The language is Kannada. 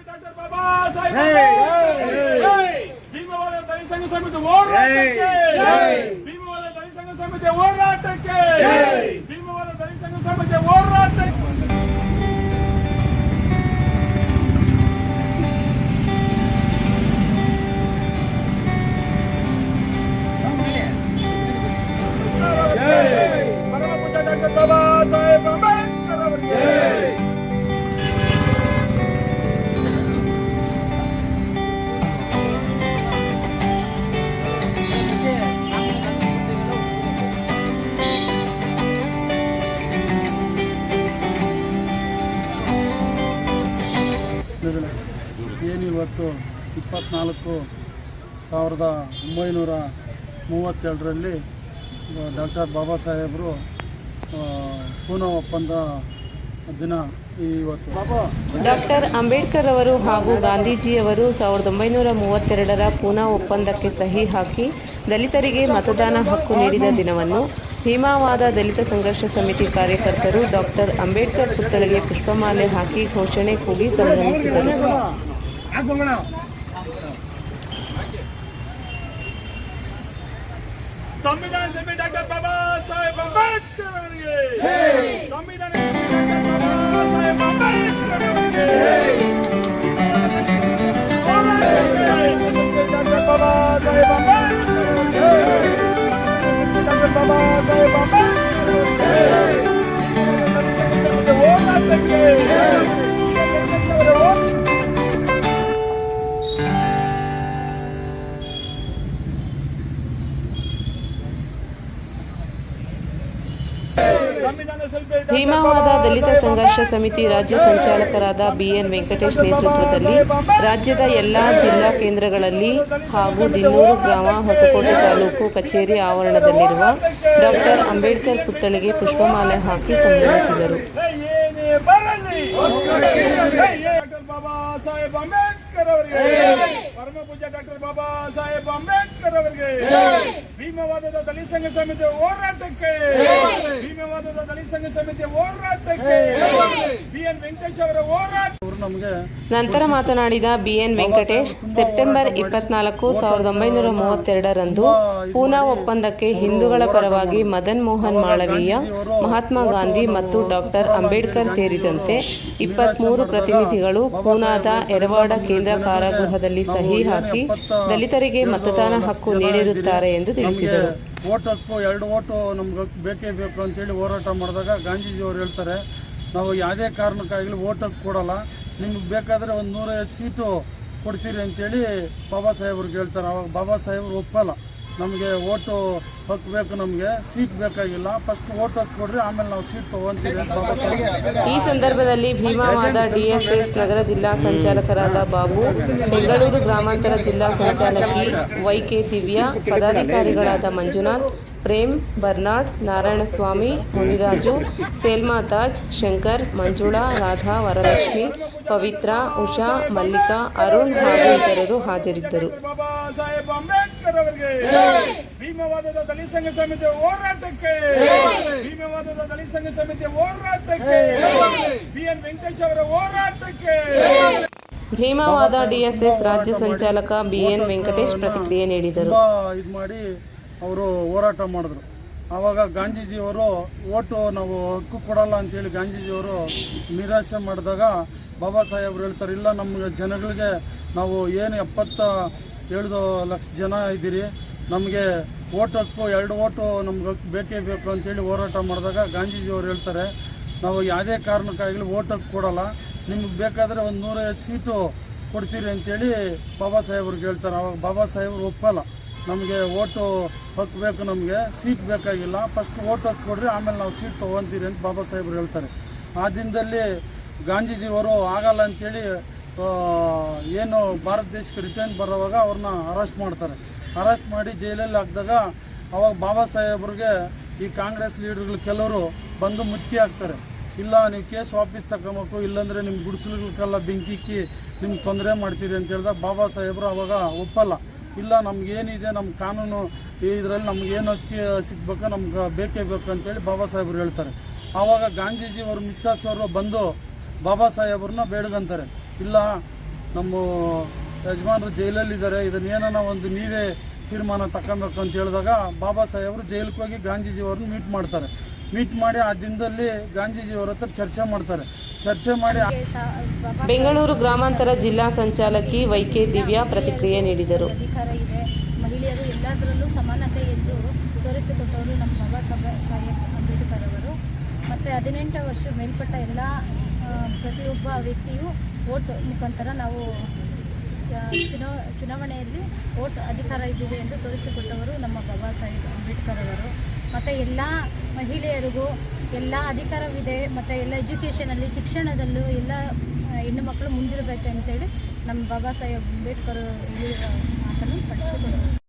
ಡಾಕ್ಟರ್ ಬಾಬಾ ಸಾಹೇಬ್ ಭೀಮವಾದ ದಲಿತ ಸಂಘ ಸಮಿತಿ ಹೋರಾಟಕ್ಕೆ ಭೀಮವಾದ ದಲಿತ ಸಂಘ ಸಮಿತಿ ಏನು ಇವತ್ತು ಇಪ್ಪತ್ನಾಲ್ಕು ಸಾವಿರದ ಒಂಬೈನೂರ ಮೂವತ್ತೆರಡರಲ್ಲಿ ಡಾಕ್ಟರ್ ಬಾಬಾ ಸಾಹೇಬರು ಪೂನ ಪೂನಾ ಒಪ್ಪಂದ ದಿನ ಇವತ್ತು. ಡಾಕ್ಟರ್ ಅಂಬೇಡ್ಕರ್ ಅವರು ಹಾಗೂ ಗಾಂಧೀಜಿಯವರು ಸಾವಿರದ ಒಂಬೈನೂರ ಮೂವತ್ತೆರಡರ ಪೂನಾ ಒಪ್ಪಂದಕ್ಕೆ ಸಹಿ ಹಾಕಿ ದಲಿತರಿಗೆ ಮತದಾನ ಹಕ್ಕು ನೀಡಿದ ದಿನವನ್ನು ಹಿಮಾವಾದ ದಲಿತ ಸಂಘರ್ಷ ಸಮಿತಿ ಕಾರ್ಯಕರ್ತರು ಡಾಕ್ಟರ್ ಅಂಬೇಡ್ಕರ್ ಪುತ್ಥಳಿಗೆ ಪುಷ್ಪಮಾಲೆ ಹಾಕಿ ಘೋಷಣೆ ಕೂಗಿ ಸಂಭ್ರಮಿಸಿದರು. ಸಂವಿಧಾನ ಸಭೆ ಡಾಕ್ಟರ್ ಬಾಬಾ ಸಾಹೇಬ್ ಅಂಬೇಡ್ಕರ್ ಅವರಿಗೆ ಸಂವಿಧಾನ ಸಭೆ ಡಾಕ್ಟರ್ ಬಾಬಾ ಸಾಹೇಬ್ ಅಂಬೇಡ್ಕರ್ ಅವರಿಗೆ ಭೀಮಾವಾದ ದಲಿತ ಸಂಘರ್ಷ ಸಮಿತಿ ರಾಜ್ಯ ಸಂಚಾಲಕರಾದ ಬಿಎನ್ ವೆಂಕಟೇಶ್ ನೇತೃತ್ವದಲ್ಲಿ ರಾಜ್ಯದ ಎಲ್ಲಾ ಜಿಲ್ಲಾ ಕೇಂದ್ರಗಳಲ್ಲಿ ಹಾಗೂ ದಿನ್ನೂರು ಗ್ರಾಮ ಹೊಸಕೋಟೆ ತಾಲೂಕು ಕಚೇರಿ ಆವರಣದಲ್ಲಿರುವ ಡಾಕ್ಟರ್ ಅಂಬೇಡ್ಕರ್ ಪುತ್ಥಳಿಗೆ ಪುಷ್ಪಮಾಲೆ ಹಾಕಿ ಸಂಭ್ರಮಿಸಿದರು. ಪರಮ ಪೂಜ್ಯ ಡಾಕ್ಟರ್ ಬಾಬಾ ಸಾಹೇಬ್ ಅಂಬೇಡ್ಕರ್ ಅವರಿಗೆ ಭೀಮವಾದದ ದಲಿತ ಸಂಘ ಸಮಿತಿ ಹೋರಾಟಕ್ಕೆ ಸಂಘ ಸಮಿತಿ ಹೋರಾಟಕ್ಕೆ ಬಿ ಎನ್ ವೆಂಕಟೇಶ್ ಅವರ ಹೋರಾಟ. ಅವರು ನಂತರ ಮಾತನಾಡಿದ ಬಿಎನ್ ವೆಂಕಟೇಶ್ ಸೆಪ್ಟೆಂಬರ್ ಇಪ್ಪತ್ನಾಲ್ಕು ಸಾವಿರದ ಒಂಬೈನೂರ ಮೂವತ್ತೆರಡರಂದು ಪೂನಾ ಒಪ್ಪಂದಕ್ಕೆ ಹಿಂದೂಗಳ ಪರವಾಗಿ ಮದನ್ ಮೋಹನ್ ಮಾಳವೀಯ ಮಹಾತ್ಮ ಗಾಂಧಿ ಮತ್ತು ಡಾಕ್ಟರ್ ಅಂಬೇಡ್ಕರ್ ಸೇರಿದಂತೆ ಇಪ್ಪತ್ಮೂರು ಪ್ರತಿನಿಧಿಗಳು ಪೂನಾದ ಎರವಾಡ ಕೇಂದ್ರ ಕಾರಾಗೃಹದಲ್ಲಿ ಸಹಿ ಹಾಕಿ ದಲಿತರಿಗೆ ಮತದಾನ ಹಕ್ಕು ನೀಡಿರುತ್ತಾರೆ ಎಂದು ತಿಳಿಸಿದರು. ಓಟ್ ಹಕ್ಕು, ಎರಡು ಓಟು ನಮ್ಗೆ ಬೇಕೇ ಬೇಕು ಅಂತೇಳಿ ಹೋರಾಟ ಮಾಡಿದಾಗ ಗಾಂಧೀಜಿಯವರು ಹೇಳ್ತಾರೆ, ನಾವು ಯಾವುದೇ ಕಾರಣಕ್ಕಾಗಲಿ ಓಟ್ ಕೊಡಲ್ಲ, ನಿಮ್ಗೆ ಬೇಕಾದರೆ ಒಂದು ನೂರೈವತ್ತು ಸೀಟು ಕೊಡ್ತೀರಿ ಅಂತೇಳಿ ಬಾಬಾ ಸಾಹೇಬ್ರಿಗೆ ಹೇಳ್ತಾರೆ. ಅವಾಗ ಬಾಬಾ ಸಾಹೇಬ್ರು ಒಪ್ಪಲ್ಲ. ನಮಗೆ ಓಟು ಹಕ್ಕು ಬೇಕು ನಮಗೆ ಸೀಟ್ ಬೇಕಾಗಿಲ್ಲ. ಫಸ್ಟ್ ಓಟ್ ಹಕ್ ಕೊಡ್ರಿ ಆಮೇಲೆ ನಾವು ಸೀಟ್ ತಗೊಂತೀವಿ ಈ ಸಂದರ್ಭದಲ್ಲಿ ಭೀಮಾವಾದ ಡಿಎಸ್ಎಸ್ ನಗರ ಜಿಲ್ಲಾ ಸಂಚಾಲಕರಾದ ಬಾಬು, ಬೆಂಗಳೂರು ಗ್ರಾಮಾಂತರ ಜಿಲ್ಲಾ ಸಂಚಾಲಕಿ ವೈಕೆ ದಿವ್ಯಾ, ಪದಾಧಿಕಾರಿಗಳಾದ ಮಂಜುನಾಥ್ ಪ್ರೇಮ್ ಬರ್ನಾಡ್ ನಾರಾಯಣಸ್ವಾಮಿ ಮುನಿರಾಜು ಸೇಲ್ಮಾ ತಾಜ್ ಶಂಕರ್ ಮಂಜುಳಾ ರಾಧಾ ವರಲಕ್ಷ್ಮಿ ಪವಿತ್ರ ಉಷಾ ಮಲ್ಲಿಕಾ ಅರುಣ್ ಹಾಗೂ ಇತರರು ಹಾಜರಿದ್ದರು. ಭೀಮವಾದದ ದಲಿತ ಸಂಘ ಸಮಿತಿ ಹೋರಾಟಕ್ಕೆ ಭೀಮವಾದದ ದಲಿತ ಸಂಘ ಸಮಿತಿ ಹೋರಾಟಕ್ಕೆ ಬಿ ಎನ್ ವೆಂಕಟೇಶ್ ಅವರ ಹೋರಾಟಕ್ಕೆ. ಭೀಮವಾದ ಡಿಎಸ್ಎಸ್ ರಾಜ್ಯ ಸಂಚಾಲಕ ಬಿಎನ್ ವೆಂಕಟೇಶ್ ಪ್ರತಿಕ್ರಿಯೆ ನೀಡಿದರು. ಇದು ಮಾಡಿ ಅವರು ಹೋರಾಟ ಮಾಡಿದ್ರು. ಆವಾಗ ಗಾಂಧೀಜಿಯವರು ಓಟು ನಾವು ಹಕ್ಕು ಕೊಡಲ್ಲ ಅಂತೇಳಿ ಗಾಂಧೀಜಿಯವರು ನಿರಾಶೆ ಮಾಡಿದಾಗ ಬಾಬಾ ಸಾಹೇಬ್ರು ಹೇಳ್ತಾರೆ, ಇಲ್ಲ ನಮಗೆ ಜನಗಳಿಗೆ ನಾವು ಏನು ಎಪ್ಪತ್ತ ಏಳು ಲಕ್ಷ ಜನ ಇದ್ದೀರಿ, ನಮಗೆ ಓಟ್ ಹಕ್ಕು, ಎರಡು ಓಟು ನಮ್ಗೆ ಬೇಕೇ ಬೇಕು ಅಂತೇಳಿ ಹೋರಾಟ ಮಾಡಿದಾಗ ಗಾಂಧೀಜಿಯವರು ಹೇಳ್ತಾರೆ, ನಾವು ಯಾವುದೇ ಕಾರಣಕ್ಕಾಗಲಿ ಓಟ್ ಹಕ್ಕು ಕೊಡಲ್ಲ, ನಿಮ್ಗೆ ಬೇಕಾದರೆ ಒಂದು ನೂರೈವತ್ತು ಸೀಟು ಕೊಡ್ತೀರಿ ಅಂತೇಳಿ ಬಾಬಾ ಸಾಹೇಬ್ರಿಗೆ ಹೇಳ್ತಾರೆ. ಅವಾಗ ಬಾಬಾ ಸಾಹೇಬ್ರು ಒಪ್ಪಲ್ಲ. ನಮಗೆ ಓಟು ಹಕ್ಕು ಬೇಕು ನಮಗೆ, ಸೀಟ್ ಬೇಕಾಗಿಲ್ಲ. ಫಸ್ಟ್ ಓಟ್ ಹಕ್ಕು ಕೊಡ್ರಿ ಆಮೇಲೆ ನಾವು ಸೀಟ್ ತೊಗೊತೀರಿ ಅಂತ ಬಾಬಾ ಸಾಹೇಬ್ರು ಹೇಳ್ತಾರೆ. ಆ ದಿನದಲ್ಲಿ ಗಾಂಧೀಜಿಯವರು ಆಗಲ್ಲ ಅಂತೇಳಿ ಏನು ಭಾರತ ದೇಶಕ್ಕೆ ರಿಟರ್ನ್ ಬರೋವಾಗ ಅವ್ರನ್ನ ಅರೆಸ್ಟ್ ಮಾಡ್ತಾರೆ. ಅರೆಸ್ಟ್ ಮಾಡಿ ಜೈಲಲ್ಲಿ ಹಾಕಿದಾಗ ಅವಾಗ ಬಾಬಾ ಸಾಹೇಬ್ರಿಗೆ ಈ ಕಾಂಗ್ರೆಸ್ ಲೀಡರ್ಗಳು ಕೆಲವರು ಬಂದು ಮುತ್ತಿಗೆ ಹಾಕ್ತಾರೆ. ಇಲ್ಲ, ನೀವು ಕೇಸ್ ವಾಪಸ್ ತಗೊಬೇಕು, ಇಲ್ಲಾಂದರೆ ನಿಮ್ಮ ಗುಡಿಸಲುಗಳಕ್ಕೆಲ್ಲ ಬೆಂಕಿಕ್ಕಿ ನಿಮ್ಗೆ ತೊಂದರೆ ಮಾಡ್ತೀರಿ ಅಂತ ಹೇಳಿದಾಗ ಬಾಬಾ ಸಾಹೇಬರು ಅವಾಗ ಒಪ್ಪಲ್ಲ. ಇಲ್ಲ, ನಮಗೇನಿದೆ ನಮ್ಮ ಕಾನೂನು ಇದರಲ್ಲಿ ನಮಗೇನು ಅಕ್ಕಿ ಸಿಗ್ಬೇಕು, ನಮ್ಗೆ ಬೇಕೇ ಬೇಕು ಅಂತೇಳಿ ಬಾಬಾ ಸಾಹೇಬರು ಹೇಳ್ತಾರೆ. ಆವಾಗ ಗಾಂಧೀಜಿ ಅವರು ಮಿಸ್ಸಸ್ ಅವರು ಬಂದು ಬಾಬಾ ಸಾಹೇಬ್ರನ್ನ ಬೇಡ್ಗಂತಾರೆ. ಇಲ್ಲ, ನಮ್ಮ ಯಜಮಾನರು ಜೈಲಲ್ಲಿದ್ದಾರೆ ಇದನ್ನೇನೋ ಒಂದು ನೀವೇ ತೀರ್ಮಾನ ತಗೊಬೇಕು ಅಂತ ಹೇಳಿದಾಗ ಬಾಬಾ ಸಾಹೇಬರು ಜೈಲಿಗೆ ಹೋಗಿ ಗಾಂಧೀಜಿಯವ್ರನ್ನ ಮೀಟ್ ಮಾಡ್ತಾರೆ. ಮೀಟ್ ಮಾಡಿ ಆ ದಿನದಲ್ಲಿ ಗಾಂಧೀಜಿಯವ್ರ ಹತ್ರ ಚರ್ಚೆ ಮಾಡ್ತಾರೆ. ಚರ್ಚೆ ಮಾಡಿ ಬೆಂಗಳೂರು ಗ್ರಾಮಾಂತರ ಜಿಲ್ಲಾ ಸಂಚಾಲಕಿ ವೈಕೆ ದಿವ್ಯಾ ಪ್ರತಿಕ್ರಿಯೆ ನೀಡಿದರು. ಅಧಿಕಾರ ಇದೆ. ಮಹಿಳೆಯರು ಎಲ್ಲದರಲ್ಲೂ ಸಮಾನತೆ ಎಂದು ತೋರಿಸಿಕೊಟ್ಟವರು ನಮ್ಮ ಬಾಬಾ ಸಾಹೇಬ್ ಸಾಹೇಬ್ ಅಂಬೇಡ್ಕರ್ ಅವರು. ಮತ್ತು ಹದಿನೆಂಟು ವರ್ಷ ಮೇಲ್ಪಟ್ಟ ಎಲ್ಲ ಪ್ರತಿಯೊಬ್ಬ ವ್ಯಕ್ತಿಯು ವೋಟ್ ಮುಖಾಂತರ ನಾವು ಚ- ಚುನಾವ ಚುನಾವಣೆಯಲ್ಲಿ ವೋಟ್ ಅಧಿಕಾರ ಇದ್ದಿದೆ ಎಂದು ತೋರಿಸಿಕೊಟ್ಟವರು ನಮ್ಮ ಬಾಬಾ ಸಾಹೇಬ್ ಅಂಬೇಡ್ಕರ್ ಅವರು. ಮತ್ತು ಎಲ್ಲ ಮಹಿಳೆಯರಿಗೂ ಎಲ್ಲ ಅಧಿಕಾರವಿದೆ, ಮತ್ತು ಎಲ್ಲ ಎಜುಕೇಷನಲ್ಲಿ ಶಿಕ್ಷಣದಲ್ಲೂ ಎಲ್ಲ ಹೆಣ್ಣು ಮಕ್ಕಳು ಮುಂದಿರಬೇಕಂತೇಳಿ ನಮ್ಮ ಬಾಬಾ ಸಾಹೇಬ್ ಅಂಬೇಡ್ಕರ್ ಮಾತನ್ನು ಪಡಿಸಿಕೊಡೋರು